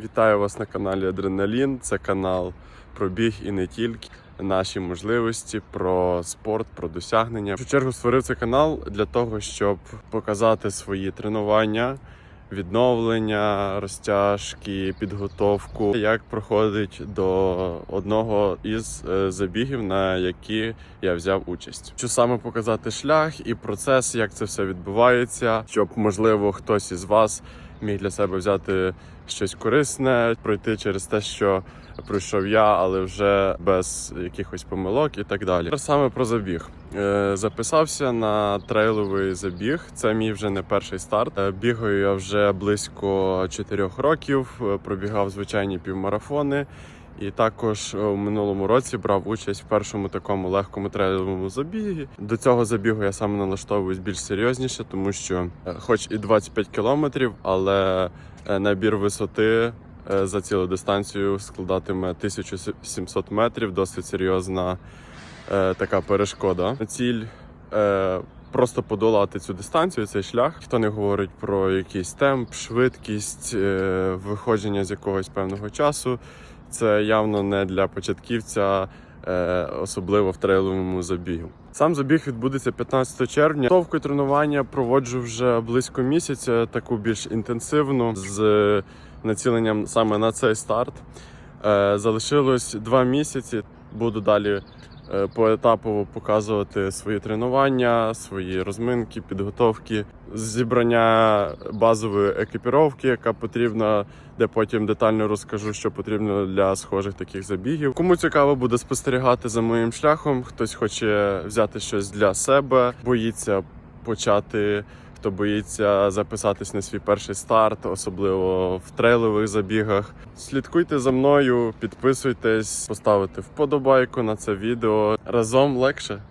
Вітаю вас на каналі Адреналін. Це канал про біг і не тільки. Наші можливості про спорт, про досягнення. В першу чергу створив цей канал для того, щоб показати свої тренування, відновлення, розтяжки, підготовку, як проходить до одного із е, забігів, на які я взяв участь. Хочу саме показати шлях і процес, як це все відбувається, щоб можливо хтось із вас міг для себе взяти щось корисне, пройти через те, що пройшов я, але вже без якихось помилок і так далі. Саме про забіг. Е, Записався на трейловий забіг. Це мій вже не перший старт. Е, Бігаю я вже близько 4 років. Пробігав звичайні півмарафони. І також е, у минулому році брав участь в першому такому легкому трейловому забігі. До цього забігу я саме налаштовуюсь більш серйозніше, тому що, е, хоч і 25 кілометрів, але е, набір висоти за цілу дистанцію складатиме 1700 метрів. Досить серйозна така перешкода. Ціль просто подолати цю дистанцію, цей шлях. Ніхто не говорить про якийсь темп, швидкість, е, виходження з якогось певного часу. Це явно не для початківця, е, особливо в трейловому забігу. Сам забіг відбудеться 15 червня. Підготовку тренування проводжу вже близько місяця, таку більш інтенсивну з націленням саме на цей старт. Е, Залишилось два місяці. Буду далі поетапово показувати свої тренування, свої розминки, підготовки, зібрання базової екіпіровки, яка потрібна, де потім детально розкажу, що потрібно для схожих таких забігів. Кому цікаво буде спостерігати за моїм шляхом, хтось хоче взяти щось для себе, боїться почати. Хто боїться записатись на свій перший старт, особливо в трейлових забігах. Слідкуйте за мною, підписуйтесь, поставити вподобайку на це відео. Разом легше.